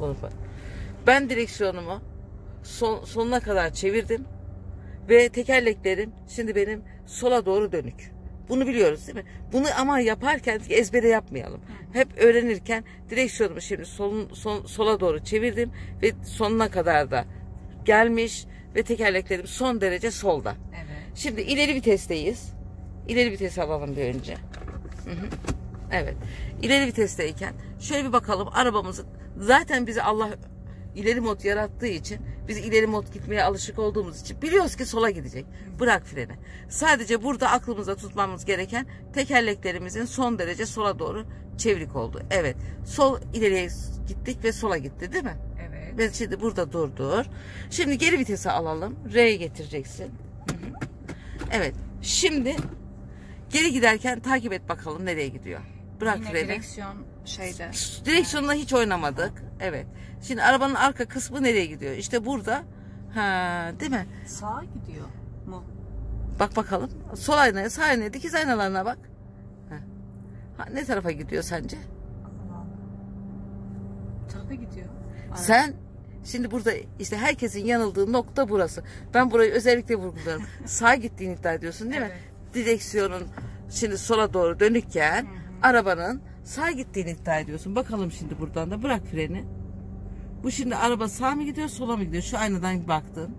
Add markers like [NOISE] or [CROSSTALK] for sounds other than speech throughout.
Unutma. Ben direksiyonumu son, sonuna kadar çevirdim ve tekerleklerim şimdi benim sola doğru dönük. Bunu biliyoruz değil mi? Bunu ama yaparken ezbere yapmayalım. Hep öğrenirken direksiyonumu şimdi solun, son, sola doğru çevirdim ve sonuna kadar da gelmiş ve tekerleklerim son derece solda. Evet. Şimdi ileri vitesteyiz. İleri vites alalım bir önce. Hı hı. Evet. İleri vitesteyken şöyle bir bakalım arabamızın zaten bizi Allah ileri mod yarattığı için biz ileri mod gitmeye alışık olduğumuz için biliyoruz ki sola gidecek. Bırak freni. Sadece burada aklımızda tutmamız gereken tekerleklerimizin son derece sola doğru çevrik oldu. Evet. Sol ileriye gittik ve sola gitti değil mi? Evet. Ve şimdi burada durdur. Şimdi geri vitese alalım. R'ye getireceksin. Evet. Şimdi geri giderken takip et bakalım nereye gidiyor. Bırak Yine freni. direksiyon şeyde. Direksiyonla hiç oynamadık. Evet. Şimdi arabanın arka kısmı nereye gidiyor? İşte burada. Ha, değil mi? Sağa gidiyor mu? Bak bakalım. Sol aynaya, sağ aynaya, dikiz aynalarına bak. Ha. Ha, ne tarafa gidiyor sence? Tarafa gidiyor. Araba. Sen şimdi burada işte herkesin yanıldığı nokta burası. Ben burayı özellikle vurguluyorum. [LAUGHS] Sağ gittiğini iddia ediyorsun değil mi? Direksiyonun şimdi sola doğru dönükken arabanın sağ gittiğini iddia ediyorsun. Bakalım şimdi buradan da bırak freni. Bu şimdi araba sağ mı gidiyor sola mı gidiyor? Şu aynadan baktın.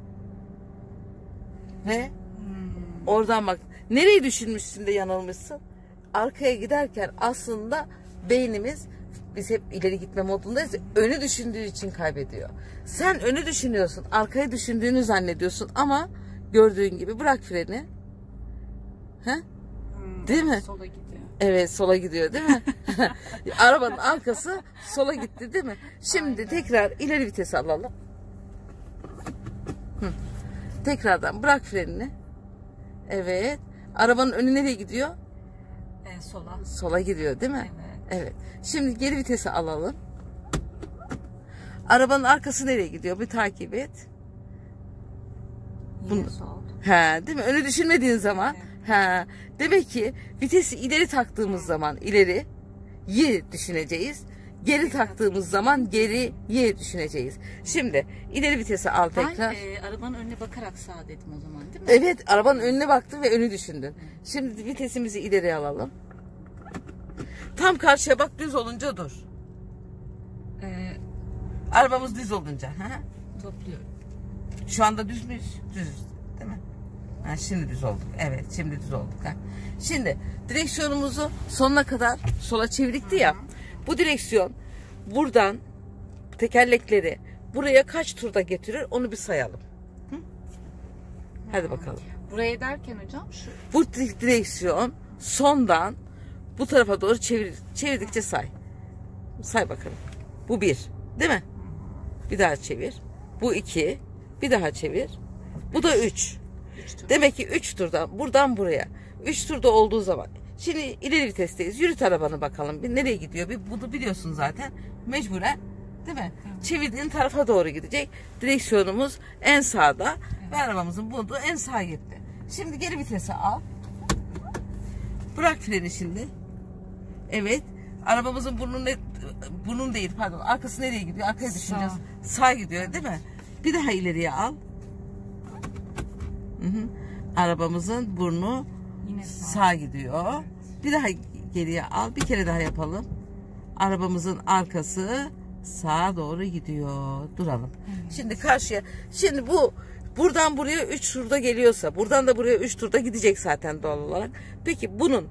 Ve Hmm. oradan bak. Nereyi düşünmüşsün de yanılmışsın? Arkaya giderken aslında beynimiz biz hep ileri gitme modundayız. Önü düşündüğü için kaybediyor. Sen önü düşünüyorsun. Arkayı düşündüğünü zannediyorsun ama gördüğün gibi bırak freni. He? Hmm, Değil mi? Sola gidiyor. Evet sola gidiyor değil mi? [LAUGHS] Arabanın arkası sola gitti değil mi? Şimdi Aynen. tekrar ileri vites alalım. Hı. Tekrardan bırak frenini. Evet. Arabanın önü nereye gidiyor? Ee, sola. Sola gidiyor değil mi? Evet. Evet. Şimdi geri vitesi alalım. Arabanın arkası nereye gidiyor? Bir takip et. Yine Bunu- sol. He, değil mi? Önü düşünmediğin zaman. He. Demek ki vitesi ileri taktığımız zaman ileri yi düşüneceğiz. Geri taktığımız zaman geriye düşüneceğiz. Şimdi ileri vitesi al tekrar. Ben e, arabanın önüne bakarak sağ dedim o zaman değil mi? Evet arabanın önüne baktın ve önü düşündün. Şimdi vitesimizi ileri alalım. Tam karşıya bak düz olunca dur. Ee, Arabamız düz olunca. Ha? topluyorum. Şu anda düz müyüz? Düzüz. Değil mi? Ha, şimdi düz olduk. Evet şimdi düz olduk. Ha. Şimdi direksiyonumuzu sonuna kadar sola çevirikti ya. Bu direksiyon buradan tekerlekleri buraya kaç turda getirir onu bir sayalım. Hı? Hadi bakalım. Buraya derken hocam şu Bu di- direksiyon sondan bu tarafa doğru çevir, çevirdikçe say. Say bakalım. Bu bir. Değil mi? Bir daha çevir. Bu iki. Bir daha çevir. Bu da üç. Üç. Demek ki üç turdan buradan buraya. Üç turda olduğu zaman. Şimdi ileri vitesteyiz. Yürüt arabanı bakalım. Bir nereye gidiyor? Bir bunu biliyorsun zaten. Mecburen değil mi? Çevirdiğin tarafa doğru gidecek. Direksiyonumuz en sağda ve arabamızın bulunduğu en sağa gitti. Şimdi geri vitese al. Bırak freni şimdi. Evet. Arabamızın burnu ne burnun değil pardon. Arkası nereye gidiyor? Arkaya Sağ. düşüneceğiz. Sağ gidiyor değil mi? Bir daha ileriye al. Hı hı. Arabamızın burnu Yine sağ. sağ gidiyor. Bir daha geriye al. Bir kere daha yapalım. Arabamızın arkası sağa doğru gidiyor. Duralım. Şimdi karşıya. Şimdi bu buradan buraya 3 turda geliyorsa, buradan da buraya 3 turda gidecek zaten doğal olarak. Peki bunun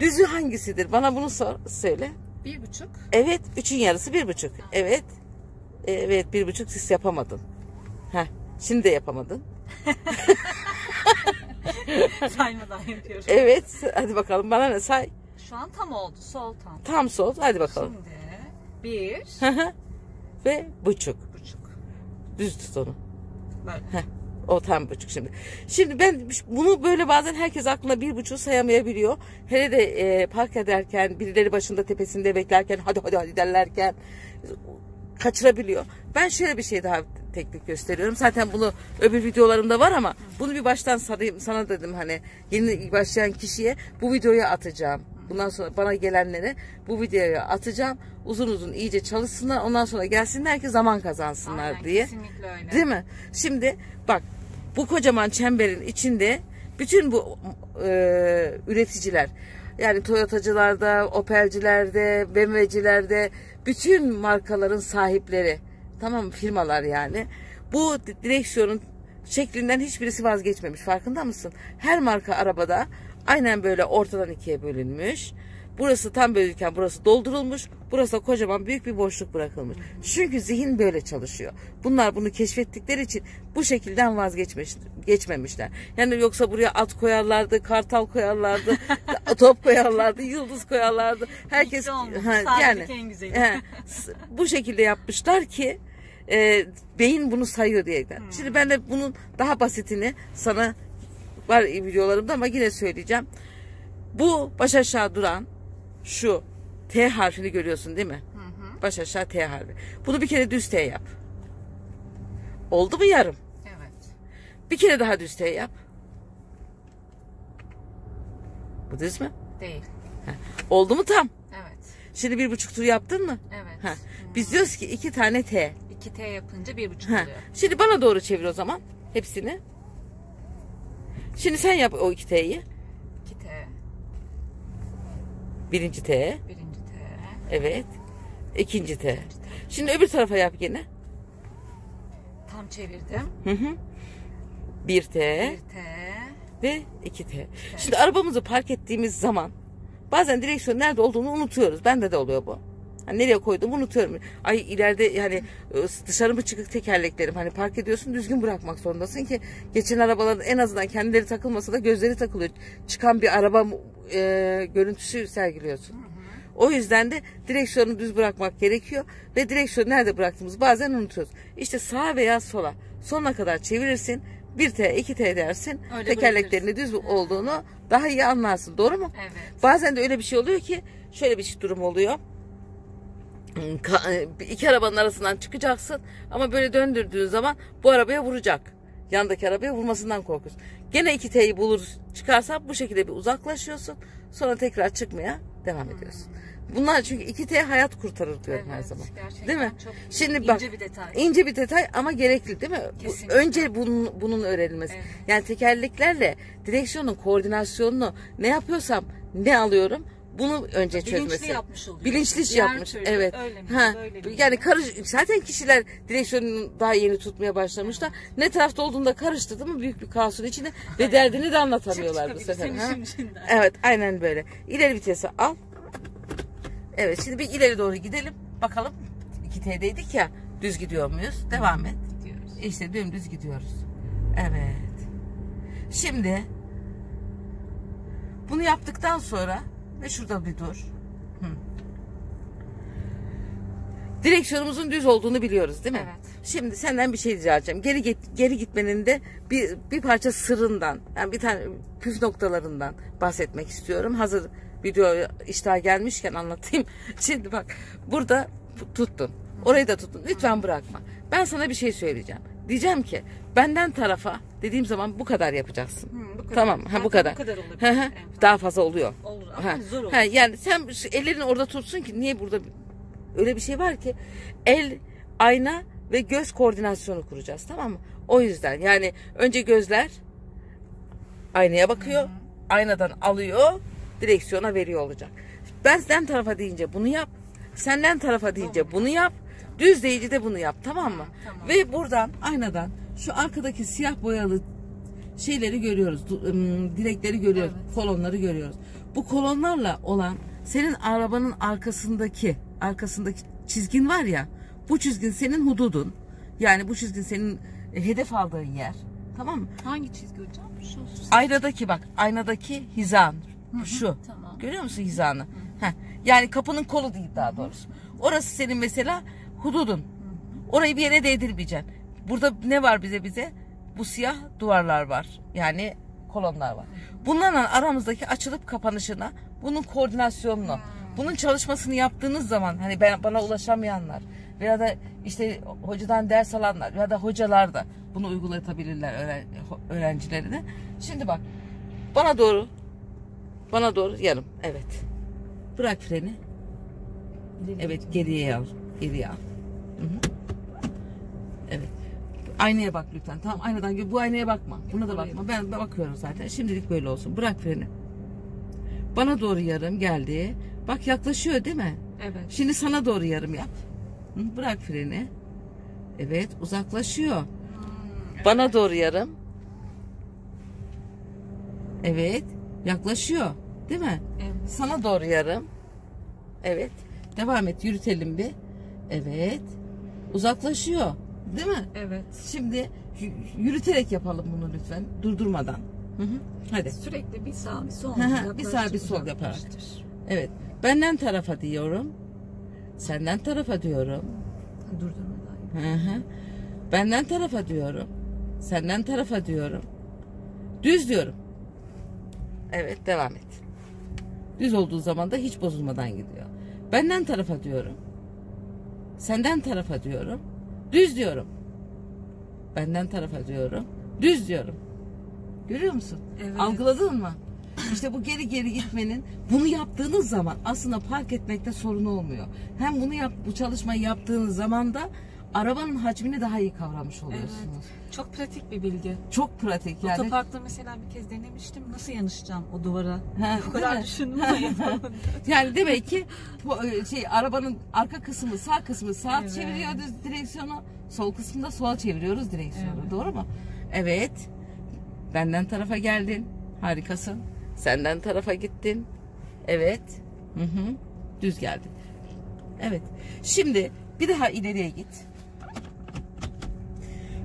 düzü hangisidir? Bana bunu sor, söyle. Bir buçuk. Evet, üçün yarısı bir buçuk. Evet. Evet, bir buçuk siz yapamadın. Heh, şimdi de yapamadın. [LAUGHS] Saymadan yapıyorum. Evet, hadi bakalım bana ne say. Şu an tam oldu. Sol tam. Tam sol, hadi bakalım. Şimdi bir Ve buçuk. buçuk. Düz tut onu. Böyle. O tam buçuk şimdi. Şimdi ben bunu böyle bazen herkes aklına bir buçuğu sayamayabiliyor. Hele de e, park ederken, birileri başında tepesinde beklerken, hadi hadi hadi derlerken kaçırabiliyor. Ben şöyle bir şey daha teknik gösteriyorum. Zaten bunu öbür videolarımda var ama bunu bir baştan sarayım, sana dedim hani yeni başlayan kişiye bu videoyu atacağım. bundan sonra bana gelenlere bu videoyu atacağım. Uzun uzun iyice çalışsınlar. Ondan sonra gelsinler ki zaman kazansınlar Aynen, diye. Kesinlikle öyle. Değil mi? Şimdi bak bu kocaman çemberin içinde bütün bu e, üreticiler yani Toyotacılarda, Opel'cilerde, BMW'cilerde bütün markaların sahipleri tamam firmalar yani. Bu di- direksiyonun şeklinden hiçbirisi vazgeçmemiş. Farkında mısın? Her marka arabada aynen böyle ortadan ikiye bölünmüş. Burası tam bölünürken burası doldurulmuş. Burası kocaman büyük bir boşluk bırakılmış. Çünkü zihin böyle çalışıyor. Bunlar bunu keşfettikleri için bu şekilden vazgeçmiş geçmemişler. Yani yoksa buraya at koyarlardı, kartal koyarlardı, [LAUGHS] top koyarlardı, yıldız koyarlardı. Herkes olmamış. Ha, yani en güzeli. he, bu şekilde yapmışlar ki e, beyin bunu sayıyor diyerekten. Şimdi ben de bunun daha basitini sana var videolarımda ama yine söyleyeceğim. Bu baş aşağı duran şu T harfini görüyorsun değil mi? Baş aşağı T harfi. Bunu bir kere düz T yap. Oldu mu yarım? Evet. Bir kere daha düz T yap. Bu düz mü? Değil. Oldu mu tam? Şimdi bir buçuk tur yaptın mı? Evet. Ha. Biz diyoruz ki iki tane T. 2T yapınca bir buçuk Ha. oluyor. Şimdi bana doğru çevir o zaman hepsini. Şimdi sen yap o iki T'yi. 2T. Birinci T. Birinci T. Evet. İkinci T. Şimdi öbür tarafa yap yine. Tam çevirdim. Hı hı. Bir T Bir T. ve iki T. Şimdi arabamızı park ettiğimiz zaman bazen direksiyon nerede olduğunu unutuyoruz. Bende de oluyor bu. Hani nereye koyduğumu unutuyorum. Ay ileride yani e, dışarı mı çıkık tekerleklerim. Hani park ediyorsun düzgün bırakmak zorundasın ki geçen arabaların en azından kendileri takılmasa da gözleri takılıyor. Çıkan bir araba e, görüntüsü sergiliyorsun. O yüzden de direksiyonu düz bırakmak gerekiyor ve direksiyonu nerede bıraktığımızı bazen unutuyoruz. İşte sağa veya sola sonuna kadar çevirirsin. 1T, 2T dersin. Öyle tekerleklerinin düz olduğunu daha iyi anlarsın. Doğru mu? Evet. Bazen de öyle bir şey oluyor ki şöyle bir şey durum oluyor. Ka- e, iki arabanın arasından çıkacaksın ama böyle döndürdüğün zaman bu arabaya vuracak. Yandaki arabaya vurmasından korkuyorsun. Gene 2T'yi bulur çıkarsan bu şekilde bir uzaklaşıyorsun. Sonra tekrar çıkmaya devam ediyorsun. Bunlar çünkü 2T hayat kurtarır diyorum her Evet, zaman. gerçekten Değil mi? çok Şimdi ince bak bir detay. ince bir detay ama gerekli değil mi? Bu- Kesinlikle. önce bunun, bunun öğrenilmesi. Evet. Yani tekerleklerle direksiyonun koordinasyonunu ne yapıyorsam ne alıyorum bunu önce Bilinçli çözmesi. yapmış oluyor. Bilinçli Diğer yapmış. türlü Evet. öyle mi, ha. böyle mi? Yani karış zaten kişiler direksiyonunu daha yeni tutmaya başlamışlar. Ne tarafta olduğunda karıştırdı mı büyük bir kaosun içinde ve derdini de anlatamıyorlar bu Çık sefer. çıkabilir ha? Evet, aynen böyle. İleri vitesi al. Evet, şimdi bir ileri doğru gidelim. Bakalım 2T'deydik ya. Düz gidiyor muyuz? Devam et. Gidiyoruz. İşte dümdüz gidiyoruz. Evet. Şimdi bunu yaptıktan sonra ve şurada bir dur. Hı. Direksiyonumuzun düz olduğunu biliyoruz değil mi? Evet. Şimdi senden bir şey rica edeceğim. Geri git, geri gitmenin de bir bir parça sırrından, yani bir tane püf noktalarından bahsetmek istiyorum. Hazır video iştah gelmişken anlatayım. [LAUGHS] Şimdi bak burada tuttun. Orayı da tuttun. Lütfen bırakma. Ben sana bir şey söyleyeceğim. Diyeceğim ki benden tarafa dediğim zaman bu kadar yapacaksın. Hı, bu kadar. Tamam. Ha bu kadar. bu kadar olabilir. Hı hı. Daha fazla oluyor. Olur ama Ha, zor olur. ha, yani sen ellerini orada tutsun ki niye burada öyle bir şey var ki el, ayna ve göz koordinasyonu kuracağız tamam mı? O yüzden yani önce gözler aynaya bakıyor. Aynadan alıyor, direksiyona veriyor olacak. Ben senden tarafa deyince bunu yap. Senden tarafa deyince bunu yap. Düz deyici de bunu yap tamam mı? Tamam. Ve buradan aynadan şu arkadaki siyah boyalı şeyleri görüyoruz. Direkleri görüyoruz. Kolonları görüyoruz. Bu kolonlarla olan senin arabanın arkasındaki arkasındaki çizgin var ya bu çizgin senin hududun. Yani bu çizgin senin e, hedef aldığın yer. Tamam mı? Hangi çizgi hocam? Şu. Aynadaki bak aynadaki hizan şu. tamam. Görüyor musun hizanı? Heh. Yani kapının kolu değil daha doğrusu. Orası senin mesela hududun. Orayı bir yere değdirmeyeceksin. Burada ne var bize bize? Bu siyah duvarlar var. Yani kolonlar var. Bunlarla aramızdaki açılıp kapanışına, bunun koordinasyonunu, bunun çalışmasını yaptığınız zaman hani ben bana ulaşamayanlar veya da işte hocadan ders alanlar ya da hocalar da bunu uygulatabilirler öğren, öğrencilerine. Şimdi bak bana doğru bana doğru yarım evet Bırak freni. Evet geriye al. Geriye al. Hı hı. Evet. Aynaya bak lütfen. Tamam aynadan gö- bu aynaya bakma. Buna da bakma. Ben, bakıyorum zaten. Şimdilik böyle olsun. Bırak freni. Bana doğru yarım geldi. Bak yaklaşıyor değil mi? Evet. Şimdi sana doğru yarım yap. Hı, Bırak freni. Evet uzaklaşıyor. Bana doğru yarım. Evet yaklaşıyor. Değil mi? Evet. Sana doğru yarım. Evet. Devam et yürütelim bir. Evet. Uzaklaşıyor. Değil mi? Evet. Şimdi yürüterek yapalım bunu lütfen. Durdurmadan. Hı hı. Hadi. Sürekli bir sağ bir sol. Bir sağ, bir sol yaparak. Evet. Benden tarafa diyorum. Senden tarafa diyorum. Durdurma dahi. Hı hı. Benden tarafa diyorum. Senden tarafa diyorum. Düz diyorum. Evet devam et. Düz olduğu zaman da hiç bozulmadan gidiyor. Benden tarafa diyorum. Senden tarafa diyorum. Düz diyorum. Benden tarafa diyorum. Düz diyorum. Görüyor musun? Evet. Algıladın mı? İşte bu geri geri gitmenin bunu yaptığınız zaman aslında park etmekte sorun olmuyor. Hem bunu yap bu çalışmayı yaptığınız zaman da arabanın hacmini daha iyi kavramış oluyorsunuz. Çok pratik bir bilgi. Çok pratik yani. Otoparkta mesela bir kez denemiştim. Nasıl yanışacağım o duvara? Ha, o kadar yapamadım. [LAUGHS] Yani demek ki bu, e, şey arabanın arka kısmı sağ kısmı sağa Evet. çeviriyoruz direksiyonu. Sol kısmında sola çeviriyoruz direksiyonu. Evet. Doğru mu? Evet. Benden tarafa geldin. Harikasın. Senden tarafa gittin. Evet. Hı hı. Düz geldin. Evet. Şimdi bir daha ileriye git.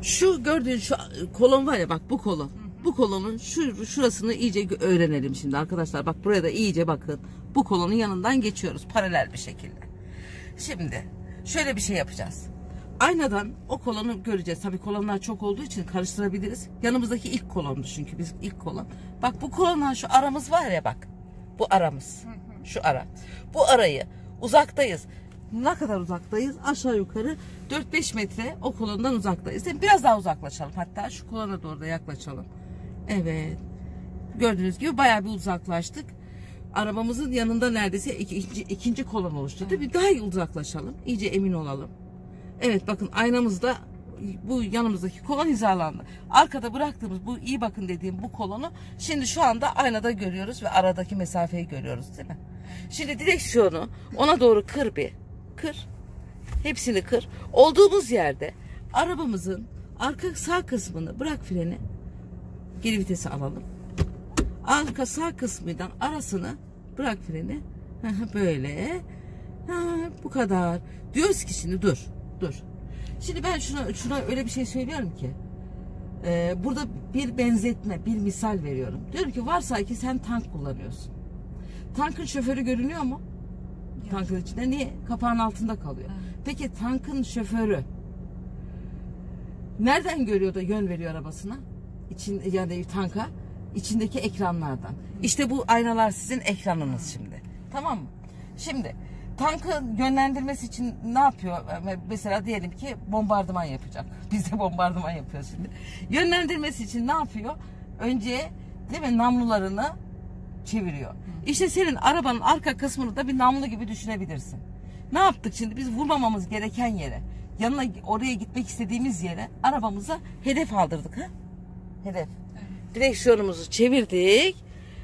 Şu gördüğün şu kolon var ya bak bu kolon. Bu kolonun şu şurasını iyice öğrenelim şimdi arkadaşlar. Bak buraya da iyice bakın. Bu kolonun yanından geçiyoruz paralel bir şekilde. Şimdi şöyle bir şey yapacağız. Aynadan o kolonu göreceğiz. Tabii kolonlar çok olduğu için karıştırabiliriz. Yanımızdaki ilk kolondu çünkü biz ilk kolon. Bak bu kolondan şu aramız var ya bak. Bu aramız. Şu ara. Bu arayı uzaktayız. Ne kadar uzaktayız? Aşağı yukarı 4-5 metre o kolondan uzaktayız. Biraz daha uzaklaşalım. Hatta şu kolona doğru da yaklaşalım. Evet. Gördüğünüz gibi bayağı bir uzaklaştık. Arabamızın yanında neredeyse ikinci, ikinci kolon oluştu. Değil mi? Daha uzaklaşalım. İyice emin olalım. Evet bakın aynamızda bu yanımızdaki kolon hizalandı. Arkada bıraktığımız bu iyi bakın dediğim bu kolonu şimdi şu anda aynada görüyoruz ve aradaki mesafeyi görüyoruz değil mi? Şimdi direksiyonu ona doğru kır bir. Kır. Hepsini kır. Olduğumuz yerde arabamızın arka sağ kısmını bırak freni. Geri vitesi alalım. Arka sağ kısmından arasını bırak freni. Böyle. Ha, bu kadar. Diyoruz ki şimdi dur. Dur. Şimdi ben şuna, şuna öyle bir şey söylüyorum ki. e, burada bir benzetme, bir misal veriyorum. Diyorum ki varsay ki sen tank kullanıyorsun. Tankın şoförü görünüyor mu? Tankın içinde. Niye? Kapağın altında kalıyor. Peki tankın şoförü nereden görüyor da yön veriyor arabasına? İçin, yani tanka içindeki ekranlardan. İşte bu aynalar sizin ekranınız şimdi. Tamam mı? Şimdi tankın yönlendirmesi için ne yapıyor? Mesela diyelim ki bombardıman yapacak. [LAUGHS] Biz de bombardıman yapıyoruz şimdi. Yönlendirmesi için ne yapıyor? Önce değil mi namlularını çeviriyor. İşte senin arabanın arka kısmını da bir namlu gibi düşünebilirsin. Ne yaptık şimdi? Biz vurmamamız gereken yere, yanına oraya gitmek istediğimiz yere arabamıza hedef aldırdık ha? Hedef. Direksiyonumuzu çevirdik.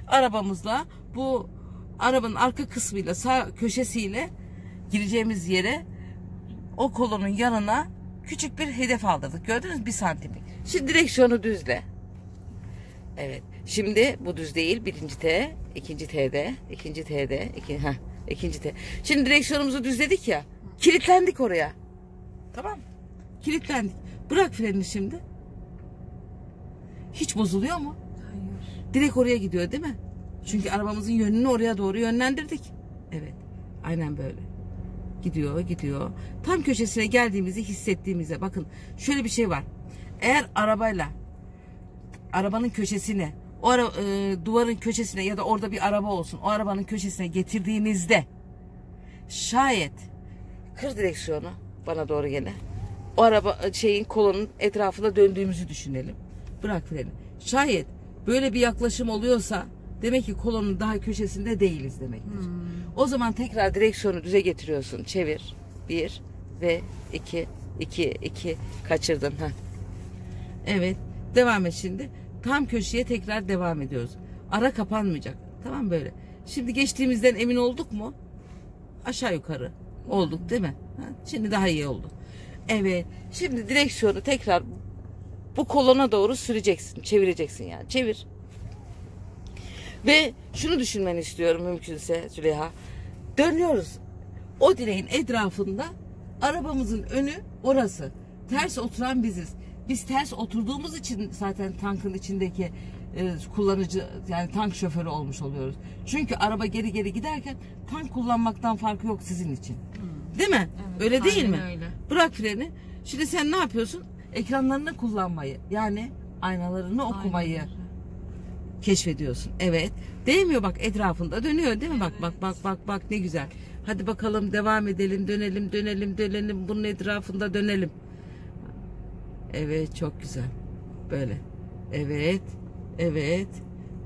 Arabamızla bu arabanın arka kısmıyla sağ köşesiyle gireceğimiz yere o kolonun yanına küçük bir hedef aldırdık. Gördünüz mü? Bir santimlik. Şimdi direksiyonu düzle. Evet. Şimdi bu düz değil. Birinci T, ikinci T'de, ikinci T'de, iki, heh, ikinci T. Şimdi direksiyonumuzu düzledik ya. Kilitlendik oraya. Tamam? Kilitlendik. Bırak freni şimdi. Hiç bozuluyor mu? Hayır. Direkt oraya gidiyor değil mi? Çünkü arabamızın yönünü oraya doğru yönlendirdik. Evet. Aynen böyle. Gidiyor, gidiyor. Tam köşesine geldiğimizi hissettiğimizde bakın şöyle bir şey var. Eğer arabayla arabanın köşesine o ara, e, duvarın köşesine ya da orada bir araba olsun o arabanın köşesine getirdiğinizde şayet kır direksiyonu bana doğru gene o araba şeyin kolonun etrafında döndüğümüzü düşünelim. Bırak freni. Şayet böyle bir yaklaşım oluyorsa demek ki kolonun daha köşesinde değiliz demektir. O zaman tekrar direksiyonu düze getiriyorsun. Çevir. Bir ve iki, iki, iki. Kaçırdın. ha. Evet. Devam et şimdi. Tam köşeye tekrar devam ediyoruz. Ara kapanmayacak. Tamam böyle. Şimdi geçtiğimizden emin olduk mu? Aşağı yukarı olduk değil mi? Ha, Şimdi daha iyi oldu. Evet. Şimdi direksiyonu tekrar bu kolona doğru süreceksin. Çevireceksin yani. Çevir. Ve şunu düşünmeni istiyorum mümkünse Züleyha. Dönüyoruz. O direğin etrafında arabamızın önü orası. Ters oturan biziz. Biz ters oturduğumuz için zaten tankın içindeki e, kullanıcı yani tank şoförü olmuş oluyoruz. Çünkü araba geri geri giderken tank kullanmaktan farkı yok sizin için. Değil mi? Evet, öyle değil mi? öyle. Bırak freni. Şimdi sen ne yapıyorsun? Ekranlarını kullanmayı yani aynalarını okumayı Aynen keşfediyorsun. Evet. Değmiyor bak etrafında dönüyor değil mi? Bak bak bak bak bak ne güzel. Hadi bakalım devam edelim dönelim dönelim dönelim bunun etrafında dönelim. Evet çok güzel. Böyle. Evet. Evet.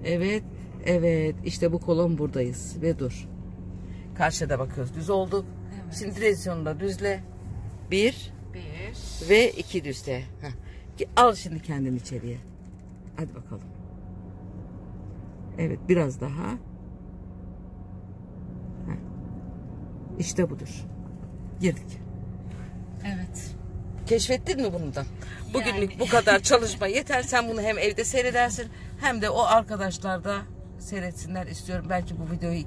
Evet. Evet. İşte bu kolon buradayız ve dur. Karşıda bakıyoruz. Düz olduk. Evet. Şimdi direksiyonu da düzle. Bir Bir. ve iki düzle. Heh. Al şimdi kendini içeriye. Hadi bakalım. Evet biraz daha. Heh. İşte budur. Girdik. Evet. Keşfettin mi bunu da? Bugünlük Yani. bu kadar çalışma yeter. Sen bunu hem evde seyredersin hem de o arkadaşlar da seyretsinler istiyorum. Belki bu videoyu